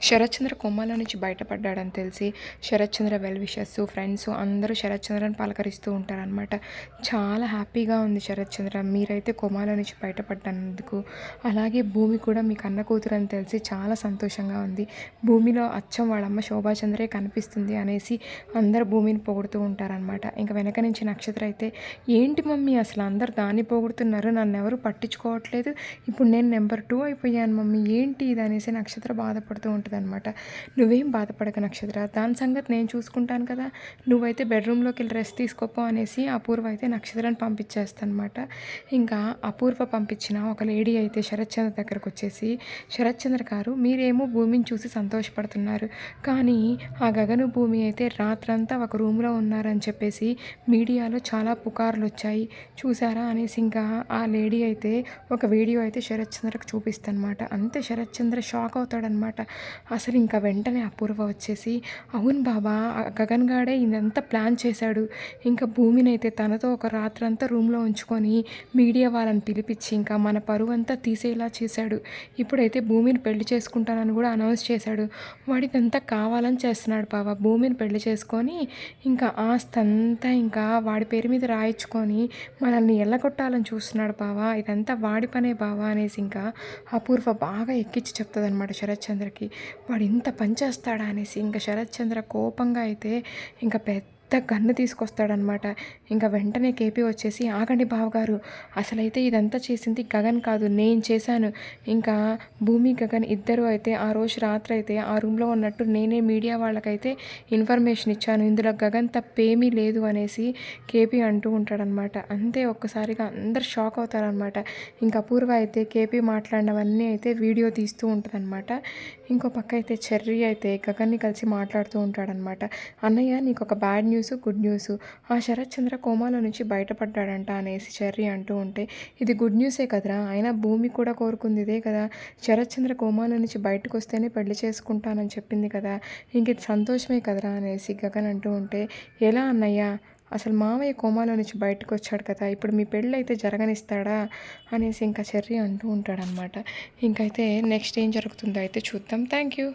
శరత్చంద్ర కోమాలో నుంచి బయటపడ్డాడని తెలిసి శరత్చంద్ర వెల్ విషెస్ ఫ్రెండ్స్ అందరూ శరత్చంద్రని పలకరిస్తూ ఉంటారనమాట చాలా హ్యాపీగా ఉంది శరత్చంద్ర. మీరైతే కోమాలో నుంచి బయటపడ్డందుకు అలాగే భూమి కూడా మీకు అన్న కూతురు అని తెలిసి చాలా సంతోషంగా ఉంది. భూమిలో అచ్చం వాళ్ళమ్మ శోభాచంద్రే కనిపిస్తుంది అనేసి అందరు భూమిని పొగుడుతూ ఉంటారనమాట ఇంకా వెనక నుంచి నక్షత్ర అయితే ఏంటి మమ్మీ అసలు అందరు దాన్ని పొగుడుతున్నారు? నన్ను ఎవరు పట్టించుకోవట్లేదు? ఇప్పుడు నేను నెంబర్ టూ అయిపోయాను మమ్మీ. ఏంటి? ఇది అనేసి నక్షత్ర బాధపడుతూ ఉంటుంది. అనమాట నువ్వేం బాధపడక నక్షత్ర దాని సంగతి నేను చూసుకుంటాను కదా. నువ్వైతే బెడ్రూమ్లోకి వెళ్ళి రెస్ట్ తీసుకోపో అనేసి అపూర్వ అయితే నక్షత్రాన్ని పంపించేస్తానమాట ఇంకా అపూర్వ పంపించిన ఒక లేడీ అయితే శరత్చంద్ర దగ్గరకు వచ్చేసి శరత్చంద్ర గారు మీరేమో భూమిని చూసి సంతోషపడుతున్నారు. కానీ ఆ గగను భూమి అయితే రాత్రంతా ఒక రూమ్లో ఉన్నారని చెప్పేసి మీడియాలో చాలా పుకార్లు వచ్చాయి చూసారా అనేసి ఇంకా ఆ లేడీ అయితే ఒక వీడియో అయితే శరత్చంద్రకు చూపిస్తానమాట అంతే శరత్చంద్ర షాక్ అవుతాడనమాట అసలు ఇంకా వెంటనే అపూర్వ వచ్చేసి అవును బాబా గగన్ గాడే ఇదంతా ప్లాన్ చేశాడు. ఇంకా భూమిని అయితే తనతో ఒక రాత్రంతా రూమ్లో ఉంచుకొని మీడియా వాళ్ళని పిలిపించి ఇంకా మన పరువు అంతా తీసేలా చేశాడు. ఇప్పుడైతే భూమిని పెళ్ళి చేసుకుంటానని కూడా అనౌన్స్ చేశాడు. వాడిదంతా కావాలని చేస్తున్నాడు బాబా భూమిని పెళ్ళి చేసుకొని ఇంకా ఆస్తి అంతా ఇంకా వాడి పేరు మీద రాయించుకొని మనల్ని ఎల్లగొట్టాలని చూస్తున్నాడు బావా. ఇదంతా వాడి పనే బావా అనేసి ఇంకా అపూర్వ బాగా ఎక్కించి చెప్తుంది అనమాట శరత్చంద్రకి వాడు ఇంత పనిచేస్తాడా అనేసి ఇంకా శరత్చంద్ర కోపంగా అయితే ఇంకా పెద్ద గన్ను తీసుకొస్తాడనమాట ఇంకా వెంటనే కేపీ వచ్చేసి ఆగండి బావగారు అసలైతే ఇదంతా చేసింది గగన్ కాదు నేను చేశాను. ఇంకా భూమి గగన్ ఇద్దరు అయితే ఆ రోజు రాత్రి అయితే ఆ రూమ్లో ఉన్నట్టు నేనే మీడియా వాళ్ళకైతే ఇన్ఫర్మేషన్ ఇచ్చాను. ఇందులో గగన్ తప్పేమీ లేదు అనేసి కేపీ అంటూ ఉంటాడనమాట అంతే ఒక్కసారిగా అందరు షాక్ అవుతారనమాట ఇంకా అపూర్వ అయితే కేపీ మాట్లాడినవన్నీ అయితే వీడియో తీస్తూ ఉంటుందన్నమాట. ఇంకో పక్క అయితే చెర్రీ అయితే గగన్ని కలిసి మాట్లాడుతూ ఉంటాడనమాట అన్నయ్య నీకు ఒక bad news news good news. ఆ శరత్ చంద్ర కోమాలో నుంచి బయటపడ్డాడంట అనేసి చెర్రీ అంటూ ఉంటే ఇది గుడ్ న్యూసే కదరా? అయినా భూమి కూడా కోరుకుంది ఇదే కదా. శరత్ చంద్ర కోమాలో నుంచి బయటకు వస్తేనే పెళ్ళి చేసుకుంటానని చెప్పింది కదా. ఇంక ఇది సంతోషమే కదరా అనేసి గగన్ అంటూ ఉంటే ఎలా అన్నయ్య? అసలు మామయ్య కోమాలో నుంచి బయటకు వచ్చాడు కదా ఇప్పుడు మీ పెళ్ళి అయితే జరగనిస్తాడా? అనేసి ఇంకా చెర్రీ అంటూ ఉంటాడనమాట ఇంకైతే నెక్స్ట్ ఏం జరుగుతుందో అయితే చూద్దాం. Thank you.